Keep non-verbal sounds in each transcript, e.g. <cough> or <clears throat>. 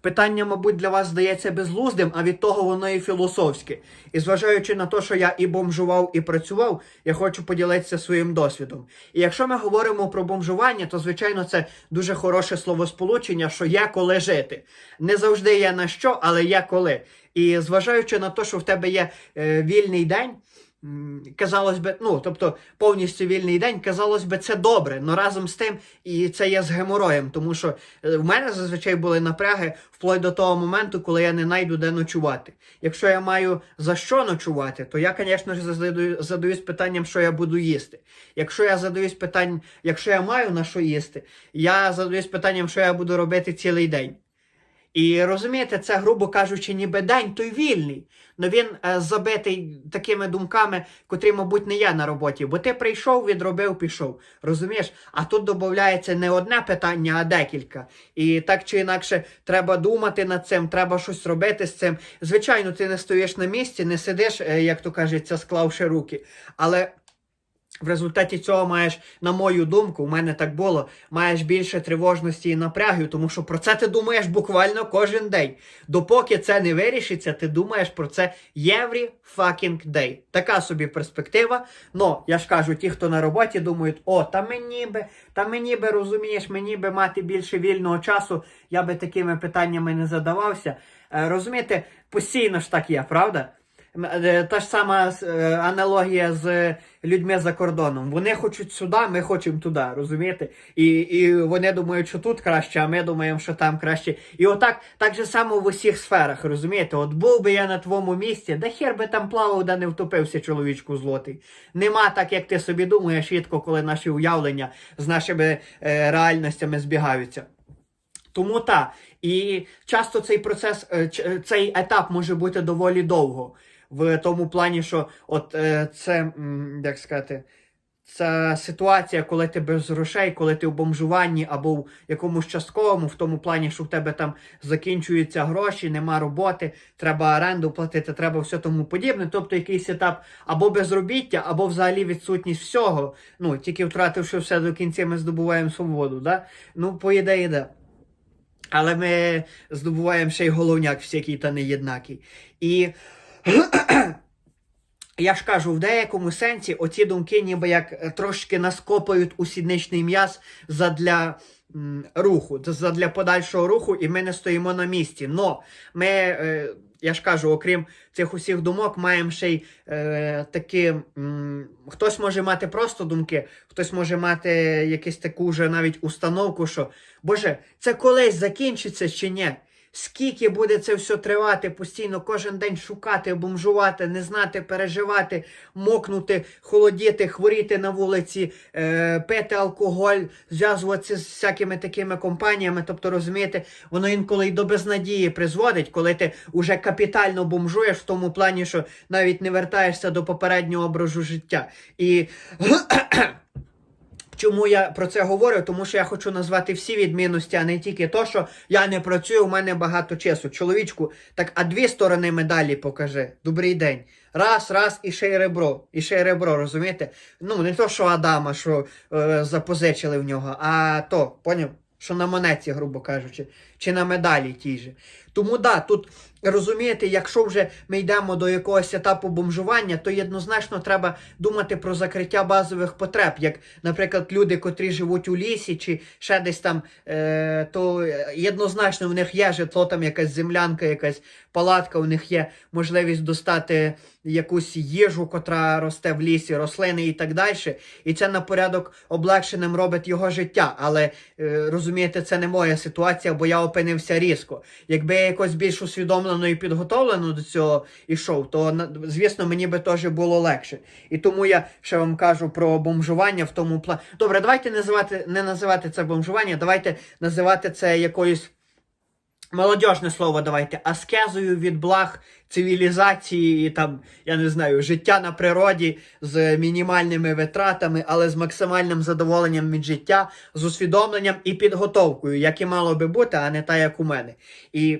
питання, мабуть, для вас здається безглуздим, а від того воно і філософське. І зважаючи на те, що я і бомжував, і працював, я хочу поділитися своїм досвідом. І якщо ми говоримо про бомжування, то звичайно це дуже хороше словосполучення, що є коли жити. Не завжди є на що, але є коли. І зважаючи на те, що в тебе є е, вільний день. Казалось би, ну тобто повністю вільний день, казалось би, це добре, але разом з тим і це є з геморроєм, тому що е, в мене зазвичай були напряги вплоть до того моменту, коли я не знайду де ночувати. Якщо я маю за що ночувати, то я, звісно ж, задаю, задаюсь питанням, що я буду їсти. Якщо я задаюсь питанням, якщо я маю на що їсти, я задаюсь питанням, що я буду робити цілий день. І розумієте, це, грубо кажучи, ніби день той вільний. Но він е, забитий такими думками, котрі, мабуть, не є на роботі. Бо ти прийшов, відробив, пішов. Розумієш? А тут додається не одне питання, а декілька. І так чи інакше треба думати над цим, треба щось робити з цим. Звичайно, ти не стоїш на місці, не сидиш, е, як то кажеться, склавши руки. Але в результаті цього маєш, на мою думку, у мене так було, маєш більше тривожності і напрягів, тому що про це ти думаєш буквально кожен день. Допоки це не вирішиться, ти думаєш про це every fucking day. Така собі перспектива. Но я ж кажу, ті, хто на роботі, думають, о, та мені би, та мені би розумієш, мені би мати більше вільного часу, я би такими питаннями не задавався. Е, розумієте, постійно ж так є, правда? Е, Та ж сама е, аналогія з людьми за кордоном. Вони хочуть сюди, ми хочемо туди, розумієте? І, і вони думають, що тут краще, а ми думаємо, що там краще. І отак так же само в усіх сферах, розумієте? От був би я на твоєму місці, да хер би там плавав, да не втопився чоловічку злотий. Нема так, як ти собі думаєш, рідко, коли наші уявлення з нашими е, реальностями збігаються. Тому так. І часто цей процес, е, цей етап може бути доволі довго. В тому плані, що от е, це, як сказати, ця ситуація, коли ти без грошей, коли ти в бомжуванні або в якомусь частковому, в тому плані, що в тебе там закінчуються гроші, нема роботи, треба оренду платити, треба все тому подібне. Тобто якийсь етап або безробіття, або взагалі відсутність всього. Ну, тільки втративши все до кінця, ми здобуваємо свободу. Да? Ну, по ідеї, да. Але ми здобуваємо ще й головняк всякий та неєднакий. І <clears throat> я ж кажу, в деякому сенсі оці думки ніби як трошки наскопають у сідничний м'яз задля м, руху, задля подальшого руху, і ми не стоїмо на місці. Но ми, е, я ж кажу, окрім цих усіх думок, маємо ще й е, такі. М, хтось може мати просто думки, хтось може мати якусь таку вже навіть установку, що Боже, це колись закінчиться чи ні? Скільки буде це все тривати, постійно кожен день шукати, бомжувати, не знати, переживати, мокнути, холодіти, хворіти на вулиці, е, пити алкоголь, зв'язуватися з всякими такими компаніями. Тобто, розумієте, воно інколи й до безнадії призводить, коли ти уже капітально бомжуєш в тому плані, що навіть не вертаєшся до попереднього образу життя. І Чому я про це говорю? Тому що я хочу назвати всі відмінності, а не тільки то, що я не працюю, у мене багато часу. Чоловічку, так а дві сторони медалі покажи. Добрий день. Раз, раз, і ще й ребро. І ще й ребро, розумієте? Ну, не то, що Адама, що е, запозичили в нього, а то, поняв? Що на монеті, грубо кажучи, чи на медалі тій же. Тому да, тут розумієте, якщо вже ми йдемо до якогось етапу бомжування, то однозначно треба думати про закриття базових потреб, як, наприклад, люди, котрі живуть у лісі, чи ще десь там, е, то однозначно в них є житло, там якась землянка, якась палатка, у них є можливість достати якусь їжу, котра росте в лісі, рослини і так далі. І це на порядок облегшеним робить його життя. Але е, розумієте, це не моя ситуація, бо я опинився різко. Якби я якось більш усвідомлено і підготовлено до цього ішов, то звісно мені би теж було легше. І тому я ще вам кажу про бомжування в тому плані. Добре, давайте називати, не називати це бомжування, давайте називати це якоюсь. Молодіжне слово давайте аскезою від благ цивілізації, там, я не знаю, життя на природі з мінімальними витратами, але з максимальним задоволенням від життя, з усвідомленням і підготовкою, як і мало би бути, а не та, як у мене. І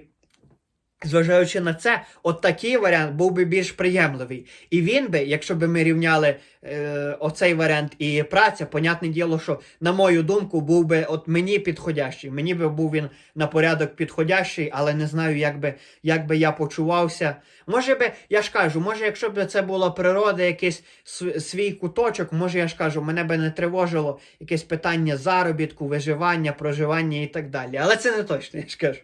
Зважаючи на це, от такий варіант був би більш приємливий. І він би, якщо б ми рівняли е, оцей варіант і праця, понятне діло, що, на мою думку, був би от мені підходящий. Мені би був він на порядок підходящий, але не знаю, як би, як би я почувався. Може би, я ж кажу, може, якщо б це була природа, якийсь свій куточок, може, я ж кажу, мене би не тривожило якесь питання заробітку, виживання, проживання і так далі. Але це не точно, я ж кажу.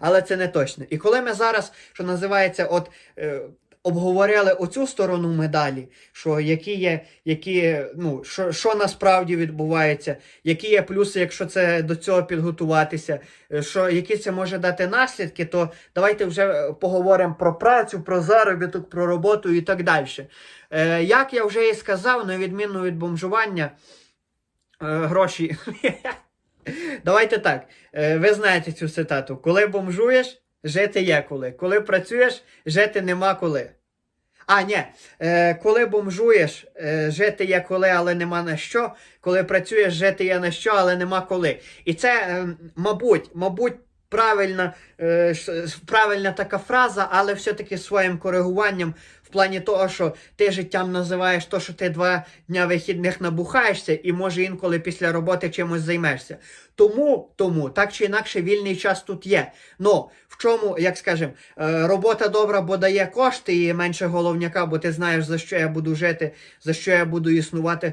Але це не точно. І коли ми зараз, що називається, от. Е, Обговорили оцю сторону медалі, що які є, які, ну, що, що насправді відбувається, які є плюси, якщо це до цього підготуватися, е, що, які це може дати наслідки, то давайте вже е, поговоримо про працю, про заробіток, про роботу і так далі. Е, як я вже і сказав, на відміну від бомжування, е, гроші. <laughs> Давайте так. Е, ви знаєте цю цитату. Коли бомжуєш, жити є коли. Коли працюєш, жити нема коли. А, ні. Е, коли бомжуєш, е, жити є коли, але нема на що. Коли працюєш, жити є на що, але нема коли. І це, мабуть, мабуть, правильна, правильна така фраза, але все-таки своїм коригуванням в плані того, що ти життям називаєш то, що ти два дня вихідних набухаєшся, і може інколи після роботи чимось займешся. Тому, тому, так чи інакше, вільний час тут є. Ну, в чому, як скажем, е, робота добра, бо дає кошти і менше головняка, бо ти знаєш, за що я буду жити, за що я буду існувати.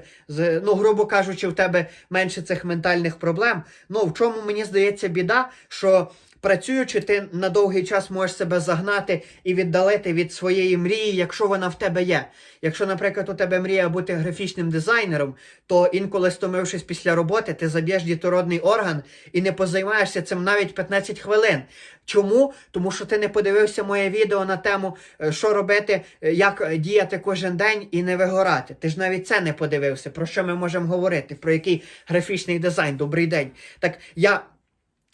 Ну, грубо кажучи, в тебе менше цих ментальних проблем. Ну, в чому мені здається біда, що. Працюючи, ти на довгий час можеш себе загнати і віддалити від своєї мрії, якщо вона в тебе є. Якщо, наприклад, у тебе мрія бути графічним дизайнером, то інколи стомившись після роботи, ти заб'єш дітородний орган і не позаймаєшся цим навіть 15 хвилин. Чому? Тому що ти не подивився моє відео на тему, е, що робити, е, як діяти кожен день і не вигорати. Ти ж навіть це не подивився. Про що ми можемо говорити? Про який графічний дизайн? Добрий день. Так я.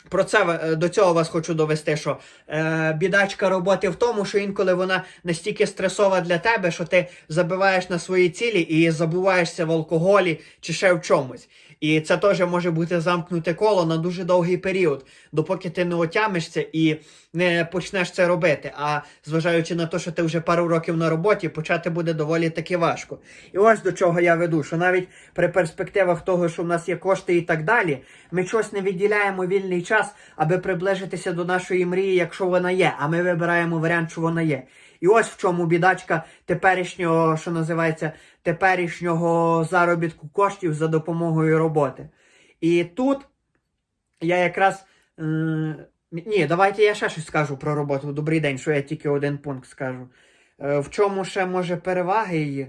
Про це е, до цього вас хочу довести, що е, бідачка роботи в тому, що інколи вона настільки стресова для тебе, що ти забиваєш на свої цілі і забуваєшся в алкоголі чи ще в чомусь. І це теж може бути замкнуте коло на дуже довгий період, допоки ти не отямишся і не почнеш це робити. А зважаючи на те, що ти вже пару років на роботі, почати буде доволі таки важко. І ось до чого я веду, що навіть при перспективах того, що в нас є кошти і так далі, ми щось не відділяємо вільний час, аби приближитися до нашої мрії, якщо вона є. А ми вибираємо варіант, що вона є. І ось в чому бідачка теперішнього, що називається, теперішнього заробітку коштів за допомогою роботи. І тут я якраз. Е, ні, давайте я ще щось скажу про роботу. Добрий день, що я тільки один пункт скажу. Е, в чому ще може переваги її?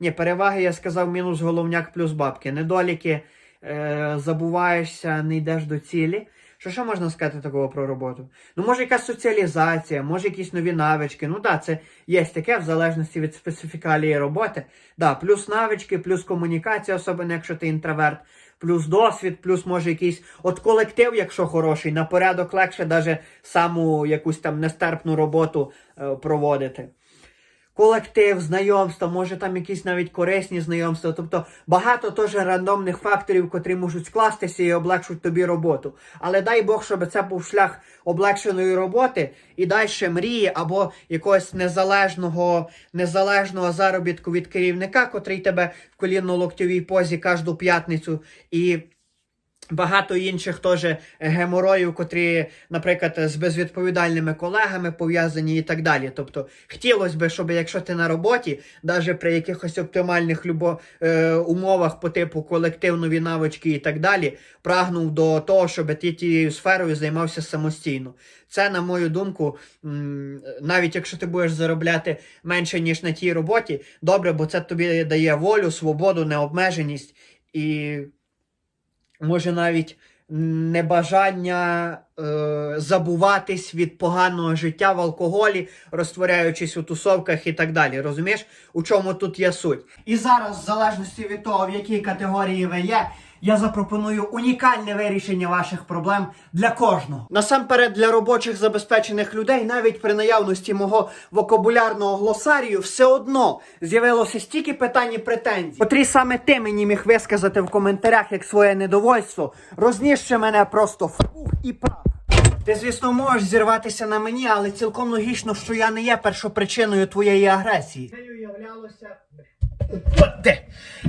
Ні, переваги я сказав мінус головняк плюс бабки. Недоліки е, забуваєшся, не йдеш до цілі. Що ще можна сказати такого про роботу? Ну, може, якась соціалізація, може, якісь нові навички. Ну так, це є таке в залежності від специфікалії роботи. Да, плюс навички, плюс комунікація, особливо якщо ти інтроверт, плюс досвід, плюс може якийсь от колектив, якщо хороший, на порядок легше навіть саму якусь там нестерпну роботу е, проводити колектив, знайомства, може там якісь навіть корисні знайомства. Тобто багато теж рандомних факторів, котрі можуть скластися і облегшують тобі роботу. Але дай Бог, щоб це був шлях облегшеної роботи і далі мрії або якогось незалежного, незалежного заробітку від керівника, котрий тебе в колінно-локтєвій позі кожну п'ятницю і. Багато інших теж геморроїв, котрі, наприклад, з безвідповідальними колегами пов'язані і так далі. Тобто, хотілося б, щоб якщо ти на роботі, навіть при якихось оптимальних любо, е, умовах по типу колективної навички і так далі, прагнув до того, щоб ти тією сферою займався самостійно. Це, на мою думку, навіть якщо ти будеш заробляти менше, ніж на тій роботі, добре, бо це тобі дає волю, свободу, необмеженість і може навіть небажання е, забуватись від поганого життя в алкоголі, розтворяючись у тусовках і так далі. Розумієш, у чому тут є суть? І зараз, в залежності від того, в якій категорії ви є, я запропоную унікальне вирішення ваших проблем для кожного. Насамперед для робочих забезпечених людей, навіть при наявності мого вокабулярного глосарію, все одно з'явилося стільки питань і претензій, котрі саме ти мені міг висказати в коментарях як своє недовольство, рознісши мене просто в пух і прах. Ти, звісно, можеш зірватися на мені, але цілком логічно, що я не є першопричиною твоєї агресії. Нею являлося. Де?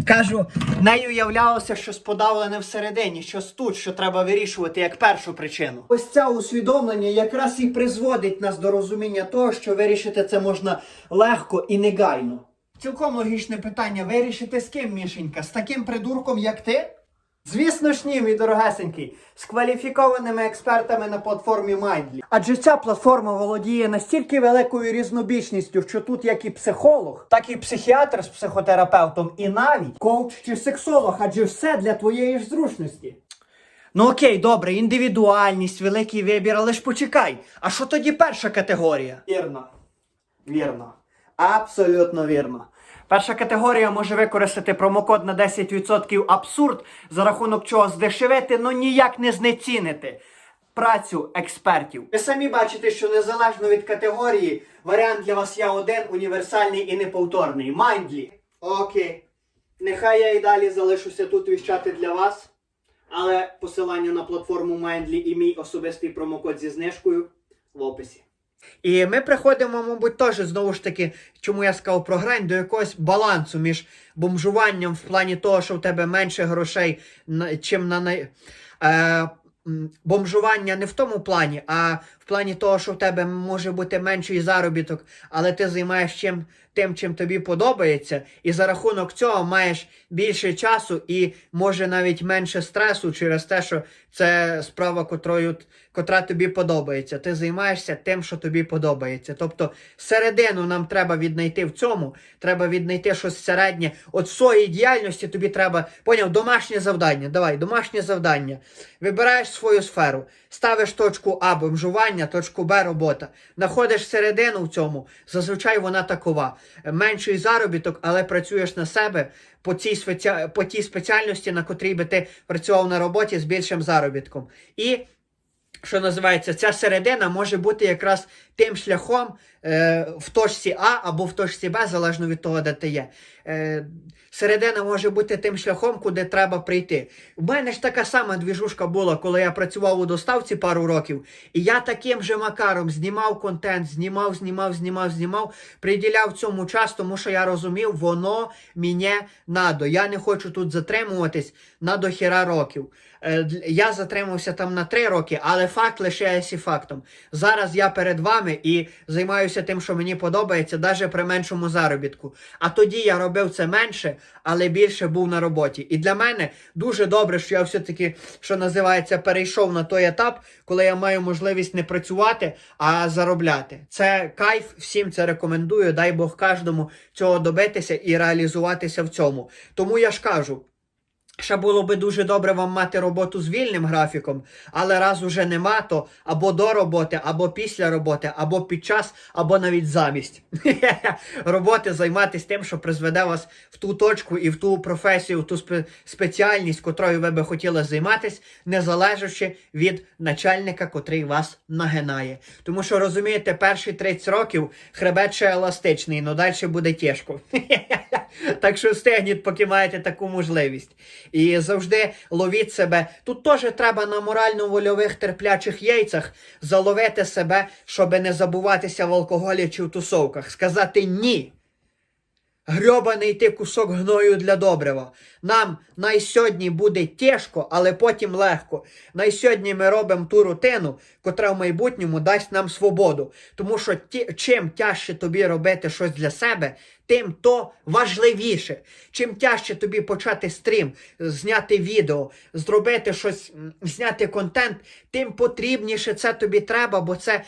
Кажу, нею являлося щось подавлене всередині, щось тут, що треба вирішувати як першу причину. Ось це усвідомлення якраз і призводить нас до розуміння того, що вирішити це можна легко і негайно. Цілком логічне питання: вирішити з ким, Мішенька? З таким придурком, як ти? Звісно ж ні, мій дорогесенький, з кваліфікованими експертами на платформі Mindly. Адже ця платформа володіє настільки великою різнобічністю, що тут як і психолог, так і психіатр з психотерапевтом, і навіть коуч чи сексолог, адже все для твоєї ж зручності. Ну окей, добре, індивідуальність, великий вибір, але ж почекай. А що тоді перша категорія? Вірно. Вірно. Абсолютно вірно. Перша категорія може використати промокод на 10% абсурд, за рахунок чого здешевити, ну ніяк не знецінити працю експертів. Ви самі бачите, що незалежно від категорії, варіант для вас є один універсальний і неповторний. Майндлі. Окей. Нехай я і далі залишуся тут віщати для вас, але посилання на платформу Mindly і мій особистий промокод зі знижкою в описі. І ми приходимо, мабуть, теж знову ж таки, чому я сказав про грань, до якогось балансу між бомжуванням в плані того, що в тебе менше грошей, чим на най... Е, бомжування не в тому плані, а плані того, що в тебе може бути менший заробіток, але ти займаєш чим, тим, чим тобі подобається, і за рахунок цього маєш більше часу і може навіть менше стресу через те, що це справа, котрою, котра тобі подобається. Ти займаєшся тим, що тобі подобається. Тобто середину нам треба віднайти в цьому, треба віднайти щось середнє. От в своїй діяльності тобі треба, поняв, домашнє завдання. Давай, домашнє завдання. Вибираєш свою сферу, ставиш точку А бомжування, точку Б робота. Находиш середину в цьому, зазвичай вона такова. Менший заробіток, але працюєш на себе по цій, спеці... по тій спеціальності, на котрій би ти працював на роботі з більшим заробітком. І що називається, ця середина може бути якраз тим шляхом е, в точці А або в точці Б, залежно від того, де ти є. Е, середина може бути тим шляхом, куди треба прийти. У мене ж така сама двіжушка була, коли я працював у доставці пару років, і я таким же макаром знімав контент, знімав, знімав, знімав, знімав, приділяв цьому час, тому що я розумів, воно мені надо. Я не хочу тут затримуватись на дохіра років. Е, Я затримався там на три роки, але факт лишається фактом. Зараз я перед вами і займаюся тим, що мені подобається, навіть при меншому заробітку. А тоді я робив це менше, але більше був на роботі. І для мене дуже добре, що я все-таки, що називається, перейшов на той етап, коли я маю можливість не працювати, а заробляти. Це кайф, всім це рекомендую. Дай Бог кожному цього добитися і реалізуватися в цьому. Тому я ж кажу. Ще було би дуже добре вам мати роботу з вільним графіком, але раз уже нема, то або до роботи, або після роботи, або під час, або навіть замість <laughs> роботи займатися тим, що призведе вас в ту точку і в ту професію, в ту спе- спеціальність, котрою ви би хотіли займатися, не залежачи від начальника, котрий вас нагинає. Тому що розумієте, перші 30 років хребет ще еластичний, але далі буде тяжко. <laughs> Так що встигніть, поки маєте таку можливість. І завжди ловіть себе. Тут теж треба на морально-вольових терплячих яйцях заловити себе, щоб не забуватися в алкоголі чи в тусовках. Сказати ні. Грьобаний ти кусок гною для добрива. Нам найсьогодні буде тяжко, але потім легко. Найсьогодні ми робимо ту рутину, котра в майбутньому дасть нам свободу. Тому що ті, чим тяжче тобі робити щось для себе, тим то важливіше. Чим тяжче тобі почати стрім, зняти відео, зробити щось, зняти контент, тим потрібніше це тобі треба, бо це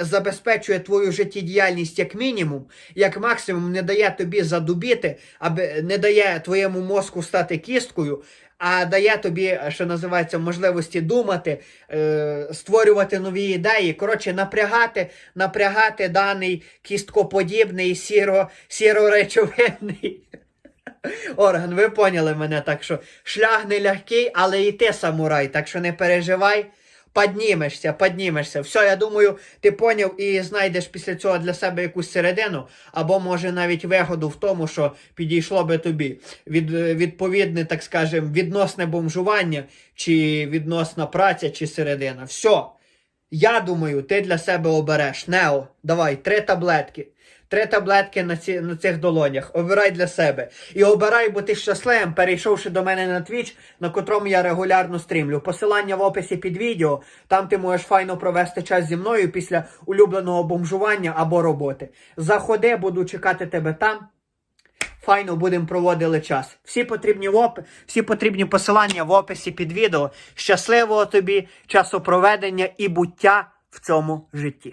забезпечує твою життєдіяльність як мінімум, як максимум не дає тобі задубіти, аби не дає твоєму мозку стати кісткою. А дає тобі, що називається, можливості думати, е, створювати нові ідеї. Коротше, напрягати, напрягати даний кісткоподібний сіро, сіроречовинний <laughs> орган. Ви поняли мене, так що шлях не лягкий, але і ти самурай, так що не переживай. Поднімешся, поднімешся. Все, я думаю, ти поняв і знайдеш після цього для себе якусь середину, або може навіть вигоду в тому, що підійшло би тобі. Від, відповідне, так скажем, відносне бомжування, чи відносна праця, чи середина. Все. Я думаю, ти для себе обереш. Нео, давай, три таблетки. Три таблетки на, ці, на цих долонях. Обирай для себе. І обирай бути щасливим, перейшовши до мене на Twitch, на котрому я регулярно стрімлю. Посилання в описі під відео. Там ти можеш файно провести час зі мною після улюбленого бомжування або роботи. Заходи, буду чекати тебе там. Файно будемо проводили час. Всі потрібні оп... всі потрібні посилання в описі під відео. Щасливого тобі часопроведення і буття в цьому житті.